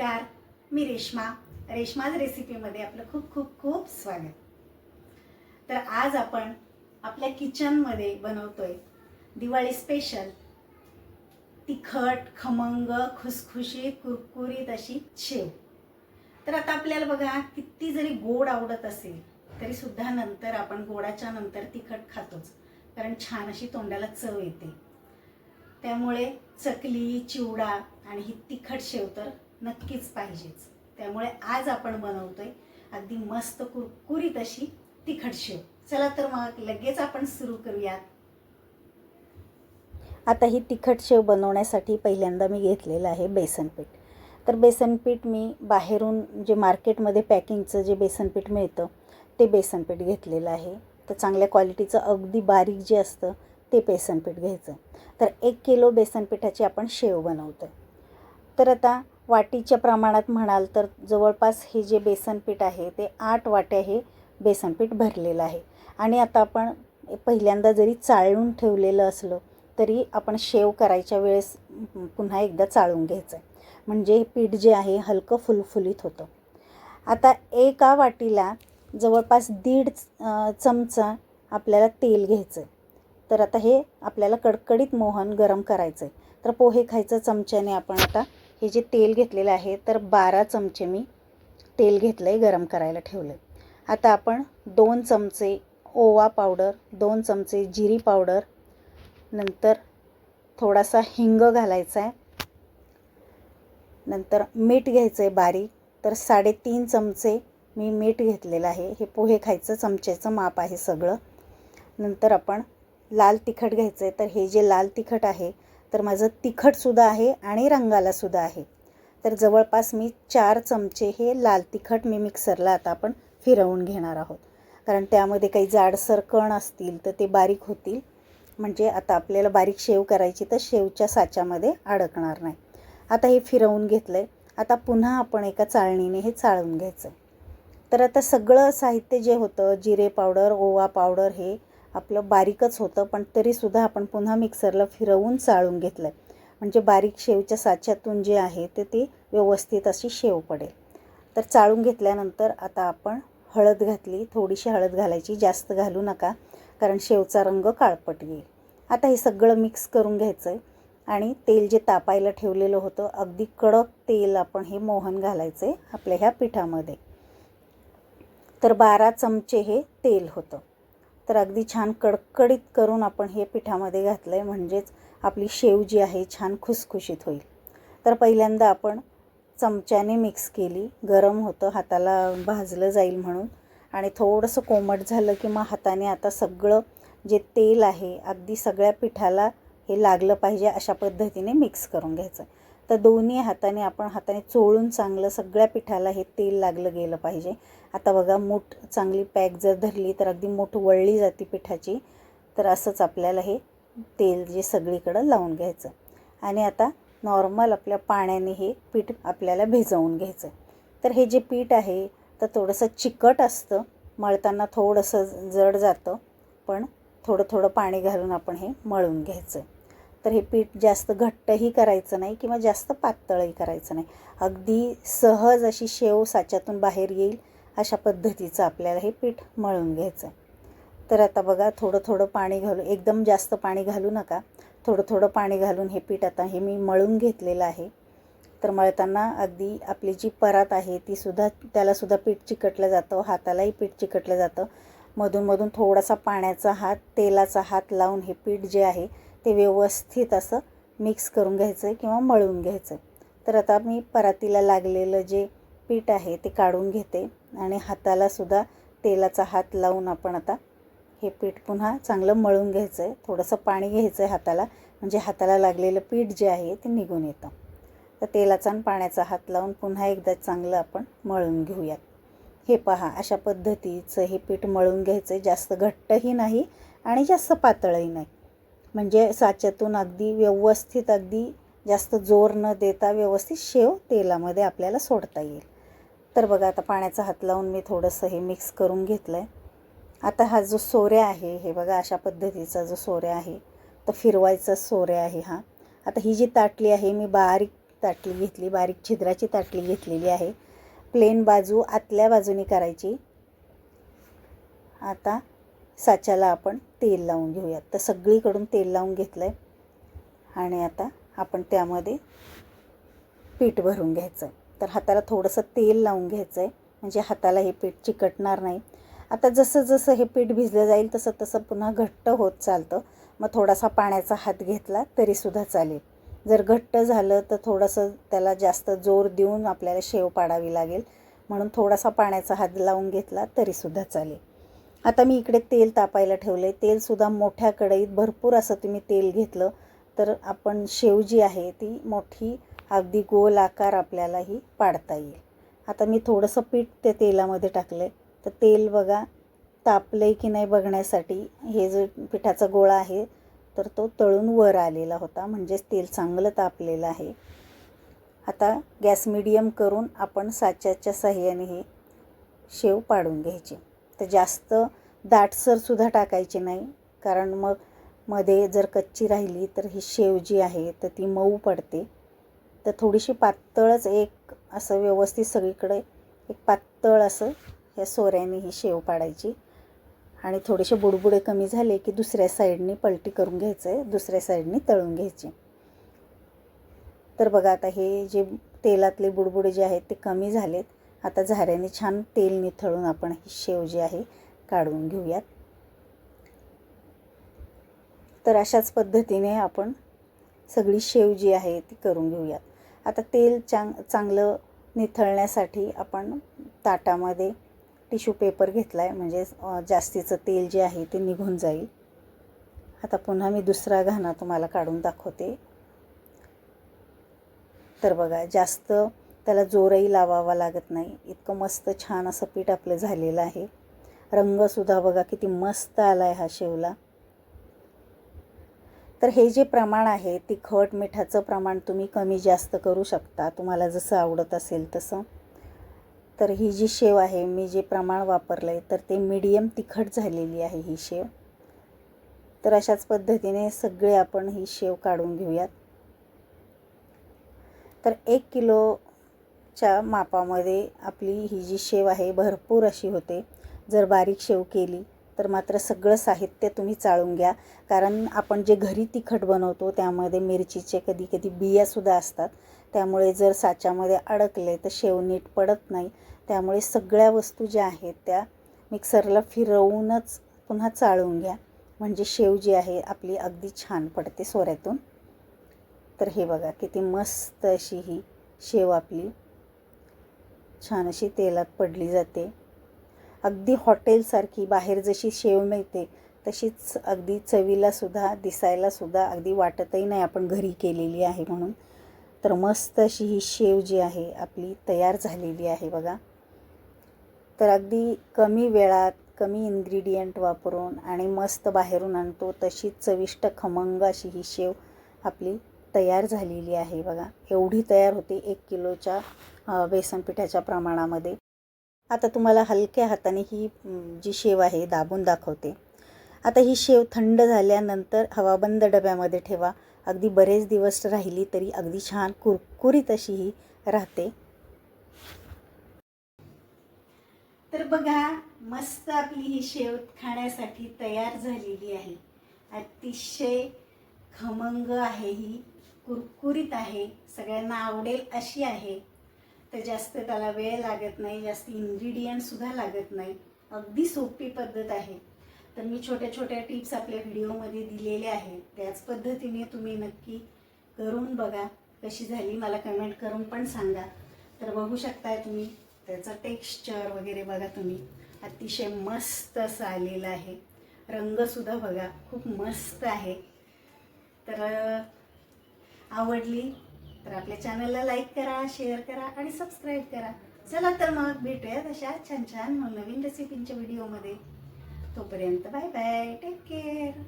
नमस्कार मी रेश्मा. रेश्माज रेसिपीमध्ये आपलं खूप खूप खूप स्वागत. तर आज आपण आपल्या किचनमध्ये बनवतोय दिवाळी स्पेशल तिखट खमंग खुसखुशी कुरकुरीत अशी शेव. तर आता आपल्याला बघा किती जरी गोड आवडत असेल तरी सुद्धा नंतर आपण गोडाच्या नंतर तिखट खातोच. कारण छान अशी तोंडाला चव येते. त्यामुळे चकली चिवडा आणि ही तिखट शेव तर नक्कीच पाहिजेच. त्यामुळे आज आपण बनवतोय अगदी मस्त कुरकुरीत अशी तिखट शेव. चला तर मग लगेच आपण सुरू करूयात. आता ही तिखट शेव बनवण्यासाठी पहिल्यांदा मी घेतलेलं आहे बेसन पीठ. तर बेसन पीठ मी बाहेरून जे मार्केटमध्ये पॅकिंगचं जे बेसन पीठ मिळतं ते बेसन पीठ घेतलेलं आहे. तर चांगल्या क्वालिटीचं अगदी बारीक जे असतं ते बेसन पीठ घ्यायचं. तर एक किलो बेसन पिठाची आपण शेव बनवतो तर आता वाटीच्या प्रमाणात म्हणाल तर जवळपास हे जे बेसनपीठ आहे ते आठ वाट्या हे बेसनपीठ भरलेलं आहे. आणि आता आपण पहिल्यांदा जरी चाळून ठेवलेलं असलं तरी आपण शेव करायच्या वेळेस पुन्हा एकदा चाळून घ्यायचं आहे म्हणजे हे पीठ जे आहे हलकं फुलफुलीत होतं. आता एका वाटीला जवळपास दीड चमचा आपल्याला तेल घ्यायचं आहे तर आता हे आपल्याला कडकडीत मोहन गरम करायचं आहे तर पोहे खायचं चमच्याने आपण आता हे जे तेल घेतलेलं आहे तर बारा चमचे मी तेल घेतलं आहे गरम करायला ठेवलं आहे आता आपण दोन चमचे ओवा पावडर दोन चमचे जिरी पावडर नंतर थोडासा हिंग घालायचा आहे नंतर मीठ घ्यायचं आहे बारीक तर साडेतीन चमचे मी मीठ घेतलेलं आहे. हे पोहे खायचं चमच्याचं माप आहे सगळं. नंतर आपण लाल तिखट घ्यायचं आहे तर हे जे लाल तिखट आहे तर माझं तिखटसुद्धा आहे आणि रंगालासुद्धा आहे. तर जवळपास मी चार चमचे हे लाल तिखट मी मिक्सरला आता आपण फिरवून घेणार आहोत. कारण त्यामध्ये काही जाडसर कण असतील तर ते बारीक होतील. म्हणजे आता आपल्याला बारीक शेव करायची तर शेवच्या साच्यामध्ये अडकणार नाही. आता हे फिरवून घेतलं आहे आता पुन्हा आपण एका चाळणीने हे चाळून घ्यायचं. तर आता सगळं साहित्य जे होतं जिरे पावडर ओवा पावडर हे आपलं बारीकच होतं पण तरीसुद्धा आपण पुन्हा मिक्सरला फिरवून चाळून घेतलं आहे म्हणजे बारीक शेवच्या साच्यातून जे आहे ते ती व्यवस्थित अशी शेव पडेल. तर चाळून घेतल्यानंतर आता आपण हळद घातली थोडीशी हळद घालायची जास्त घालू नका कारण शेवचा रंग काळपट येईल. आता हे सगळं मिक्स करून घ्यायचं आहे आणि तेल जे तापायला ठेवलेलं होतं अगदी कडक तेल आपण हे मोहन घालायचं आहे आपल्या ह्या पिठामध्ये. तर बारा चमचे हे तेल होतं. तर अगदी छान कडकडीत करून आपण हे पिठामध्ये घातलं आहे म्हणजेच आपली शेव जी आहे छान खुसखुशीत होईल. तर पहिल्यांदा आपण चमच्याने मिक्स केली. गरम होतं हाताला भाजलं जाईल म्हणून. आणि थोडंसं कोमट झालं की मग हाताने आता सगळं जे तेल आहे अगदी सगळ्या पिठाला हे लागलं पाहिजे अशा पद्धतीने मिक्स करून घ्यायचं. तर दोन्ही हाताने आपण हाताने चोळून चांगलं सगळ्या पिठाला हे तेल लागलं गेलं पाहिजे. आता बघा मूठ चांगली पॅक जर धरली तर अगदी मूठ वळली जाते पिठाची तर असंच आपल्याला हे तेल जे सगळीकडं लावून घ्यायचं. आणि आता नॉर्मल आपल्या पाण्याने हे पीठ आपल्याला भिजवून घ्यायचं. तर हे जे पीठ आहे तर थोडंसं चिकट असतं मळताना थोडंसं जड जातं पण थोडं थोडं पाणी घालून आपण हे मळून घ्यायचं. तर हे पीठ जास्त घट्टही करायचं नाही किंवा जास्त पातळही करायचं नाही. अगदी सहज अशी शेव साच्यातून बाहेर येईल अशा पद्धतीचं आपल्याला हे पीठ मळून घ्यायचं तर आता बघा थोडं थोडं पाणी घालू एकदम जास्त पाणी घालू नका. थोडं थोडं पाणी घालून हे पीठ आता हे मी मळून घेतलेलं आहे. तर मळताना अगदी आपली जी परात आहे तीसुद्धा त्यालासुद्धा पीठ चिकटलं जातं हातालाही पीठ चिकटलं जातं. मधून मधून थोडासा पाण्याचा हात तेलाचा हात लावून हे पीठ जे आहे ते व्यवस्थित असं मिक्स करून घ्यायचं आहे किंवा मळून घ्यायचं आहे तर आता मी परातीला लागलेलं जे पीठ आहे ते काढून घेते आणि हातालासुद्धा तेलाचा हात लावून आपण आता हे पीठ पुन्हा चांगलं मळून घ्यायचं आहे थोडंसं पाणी घ्यायचं आहे हाताला म्हणजे हाताला लागलेलं पीठ जे आहे ते निघून येतं. तर तेलाचा आणि पाण्याचा हात लावून पुन्हा एकदा चांगलं आपण मळून घेऊयात. हे पहा अशा पद्धतीचं हे पीठ मळून घ्यायचं आहे जास्त घट्टही नाही आणि जास्त पातळही नाही. म्हणजे साच्यातून अगदी व्यवस्थित अगदी जास्त जोर न देता व्यवस्थित शेव तेलामध्ये आपल्याला सोडता येईल. तर बघा आता पाण्याचा हात लावून मी थोडंसं हे मिक्स करून घेतलं आहे आता हा जो सोऱ्या आहे हे बघा अशा पद्धतीचा जो सोऱ्या आहे तर फिरवायचा सोऱ्या आहे हा. आता ही जी ताटली आहे मी बारीक ताटली घेतली बारीक छिद्राची ताटली घेतलेली आहे. प्लेन बाजू आतल्या बाजूने करायची. आता साच्याला आपण तेल लावून घेऊयात. तर सगळीकडून तेल लावून घेतलं आहे आणि आता आपण त्यामध्ये पीठ भरून घ्यायचं तर हाताला थोडंसं तेल लावून घ्यायचं आहे म्हणजे हाताला हे पीठ चिकटणार नाही. आता जसं जसं हे पीठ भिजलं जाईल तसं तसं पुन्हा घट्ट होत चालतं. मग थोडासा पाण्याचा हात घेतला तरीसुद्धा चालेल. जर घट्ट झालं तर थोडंसं त्याला जास्त जोर देऊन आपल्याला शेव पाडावी लागेल. म्हणून थोडासा पाण्याचा हात लावून घेतला तरीसुद्धा चालेल. आता मी इकडे तेल तापायला ठेवलं आहे तेलसुद्धा मोठ्या कढईत भरपूर असं तुम्ही तेल घेतलं तर आपण शेव जी आहे ती मोठी अगदी गोल आकार आपल्याला ही पाडता येईल. आता मी थोडंसं पीठ त्या तेलामध्ये टाकलं आहे तर तेल बघा तापलं आहे की नाही बघण्यासाठी हे जो पिठाचा गोळा आहे तर तो तळून वर आलेला होता म्हणजेच तेल चांगलं तापलेलं आहे. आता गॅस मिडियम करून आपण साच्याच्या साह्याने हे शेव पाडून घ्यायचे. तर जास्त दाटसरसुद्धा टाकायचे नाही. कारण मग मध्ये जर कच्ची राहिली तर ही शेव जी आहे तर ती मऊ पडते. तर थोडीशी पातळच एक असं व्यवस्थित सगळीकडे एक पातळ असं ह्या सोऱ्याने ही शेव पाडायची. आणि थोडेसे बुडबुडे कमी झाले की दुसऱ्या साईडने पलटी करून घ्यायचं आहे दुसऱ्या साईडने तळून घ्यायचे. तर बघा आता हे जे तेलातले बुडबुडे जे आहेत ते कमी झालेत. आता झाऱ्याने छान तेल निथळून आपण ही शेव जी आहे काढून घेऊयात. तर अशाच पद्धतीने आपण सगळी शेव जी आहे ती करून घेऊयात. आता तेल चांग चांगलं निथळण्यासाठी आपण ताटामध्ये टिश्यू पेपर घेतला आहे म्हणजे जास्तीचं तेल जे आहे ते निघून जाईल. आता पुन्हा मी दुसरा घाणा तुम्हाला काढून दाखवते. तर बघा जास्त त्याला जोरही लावावा लागत नाही. इतकं मस्त छान असं पीठ आपलं झालेलं आहे. रंगसुद्धा बघा किती मस्त आला आहे हा शेवला. तर हे जे प्रमाण आहे तिखट मिठाचं प्रमाण तुम्ही कमी जास्त करू शकता. तुम्हाला जसं आवडत असेल तसं. तर ही जी शेव आहे मी जे प्रमाण वापरलं आहे तर ते मीडियम तिखट झालेली आहे ही शेव. तर अशाच पद्धतीने सगळे आपण ही शेव काढून घेऊयात. तर एक किलो किलोच्या मापामध्ये आपली ही जी शेव आहे भरपूर अशी होते. जर बारीक शेव केली तर मात्र सगळं साहित्य तुम्ही चाळून घ्या. कारण आपण जे घरी तिखट बनवतो त्यामध्ये मिरचीचे कधी कधी बियासुद्धा असतात. त्यामुळे जर साच्यामध्ये अडकले तर शेव नीट पडत नाही. त्यामुळे सगळ्या वस्तू ज्या आहेत त्या मिक्सरला फिरवूनच पुन्हा चाळून घ्या. म्हणजे शेव जी आहे आपली अगदी छान पडते सोऱ्यातून. तर हे बघा किती मस्त अशी ही शेव आपली छान अशी तेलात पडली जाते. अगदी हॉटेलसारखी बाहेर जशी शेव मिळते तशीच अगदी चवीलासुद्धा दिसायलासुद्धा अगदी वाटतही नाही आपण घरी केलेली आहे म्हणून. तर मस्त अशी ही शेव जी आहे आपली तयार झालेली आहे बघा. तर अगदी कमी वेळात कमी इन्ग्रेडियंट वापरून आणि मस्त बाहेरून आणतो तशीच चविष्ट खमंग अशी ही शेव आपली तयार झालेली आहे बघा. एवढी तयार होते एक किलोच्या बेसन पिठाच्या प्रमाणामध्ये. आता तुम्हाला हलक्या हाताने ही जी शेव आहे दाबून दाखवते. आता ही शेव थंड झाल्यानंतर हवाबंद डब्यामध्ये ठेवा. अगदी बरेच दिवस राहिली तरी अगदी छान कुरकुरीत अशी ही राहते. तर बघा मस्त आपली ही शेव खाण्यासाठी तयार झालेली आहे. अतिशय खमंग आहे ही. कुरकुरीत आहे सगळ्यांना आवडेल अशी आहे. तर जास्त त्याला वेळ लागत नाही जास्त इन्ग्रेडियंटसुद्धा लागत नाही. अगदी सोपी पद्धत आहे. तर मी छोट्या छोट्या टिप्स आपल्या व्हिडिओमध्ये दिलेल्या आहेत त्याच पद्धतीने तुम्ही नक्की करून बघा. कशी झाली मला कमेंट करून पण सांगा. तर बघू शकताय तुम्ही त्याचं टेक्स्चर वगैरे बघा तुम्ही. अतिशय मस्त असं आलेलं आहे. रंगसुद्धा बघा खूप मस्त आहे. तर आवडली तर आपल्या चॅनलला लाईक करा शेअर करा आणि सबस्क्राईब करा. चला तर मग भेटूयात अशा छान छान नवीन रेसिपींच्या व्हिडिओमध्ये तोपर्यंत बाय बाय. Take care